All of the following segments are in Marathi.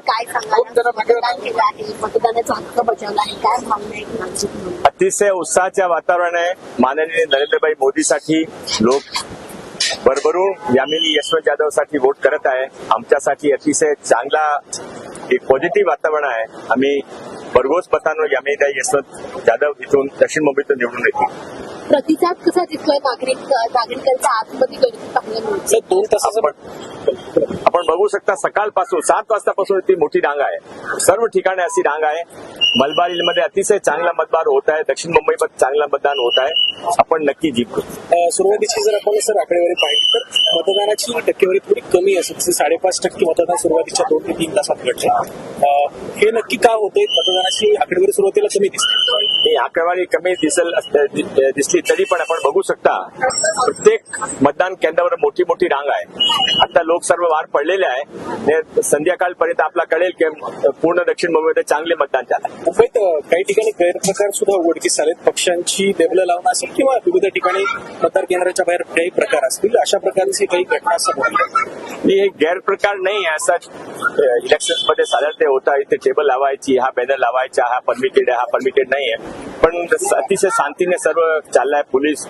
काय तुमची? अतिशय उत्साहाचे वातावरण आहे. माननीय नरेंद्रभाई मोदीसाठी लोक भरभरून यामिनी यशवंत जाधवसाठी वोट करत आहे. आमच्यासाठी अतिशय चांगला एक पॉझिटिव्ह वातावरण आहे. आम्ही भरघोस मतांवर यामिनीताई यशवंत जाधव इथून दक्षिण मुंबईतून निवडून येतील. प्रतिसाद कसा दिसतोय नागरिक नागरिकांच्या आतमध्ये गर्दी पाहायला मिळते दोन तासाचं आपण आपण बघू शकता सकाळपासून सात वाजतापासून ती मोठी रांग आहे. सर्व ठिकाणी अशी रांग आहे. मलबारीमध्ये अतिशय चांगला मतदान होत आहे. दक्षिण मुंबईमध्ये चांगला मतदान होत आहे. आपण नक्की जिंकू. सुरुवातीची जर आपण सर आकडेवारी पाहिली तर मतदानाची टक्केवारी थोडी कमी असेल जसे साडेपाच टक्के मतदान सुरुवातीच्या दोन ते तीन तासात घडले हे नक्की का होते मतदानाची आकडेवारी सुरुवातीला कमी दिसते. ही आकडेवारी कमी दिसेल दिसली तरी पण आपण बघू शकता प्रत्येक मतदान केंद्रावर मोठी मोठी रांग आहे. आता लोक सर्व वार पडलेले आहे. संध्याकाळपर्यंत आपला कळेल की पूर्ण दक्षिण मुंबईमध्ये चांगले मतदान झालं. मुंबईत काही ठिकाणी गैरप्रकार सुद्धा उघडकीस आलेत. पक्षांची देबलं लावणं असेल किंवा विविध ठिकाणी मतदार केंद्राच्या बाहेर काही प्रकार असतील अशा प्रकारची काही घटना समोर. हे गैरप्रकार नाही आहे. असा इलेक्शनमध्ये साधारण ते होता इथे टेबल लावायची हा बॅनर लावायचा हा परमिटेड आहे हा परमिटेड नाही आहे. पण अतिशय शांतीने सर्व चाललाय. पोलीस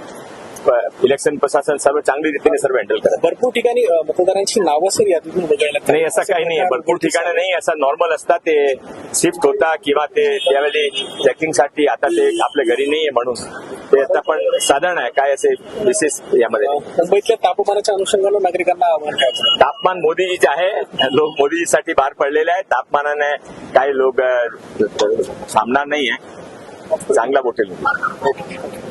इलेक्शन प्रशासन सर्व चांगली रीतीने सर्व हँडल करत. भरपूर ठिकाणी मतदारांची नावं सर यादीतून लागतात. नाही असं काही नाही भरपूर ठिकाणी नाही असं नॉर्मल असतात. ते शिफ्ट होता किंवा ते त्यावेळी चेकिंगसाठी आता ते आपल्या घरी नाही म्हणून. ते आता पण साधारण आहे. काय असे विशेष यामध्ये मुंबईतल्या तापमानाच्या अनुषंगानं नागरिकांना आव्हान? तापमान मोदीजीचे आहे. लोक मोदीजीसाठी बाहेर पडलेले आहे तापमानाने काही लोक थांबणार नाही आहे चांगला बोटेल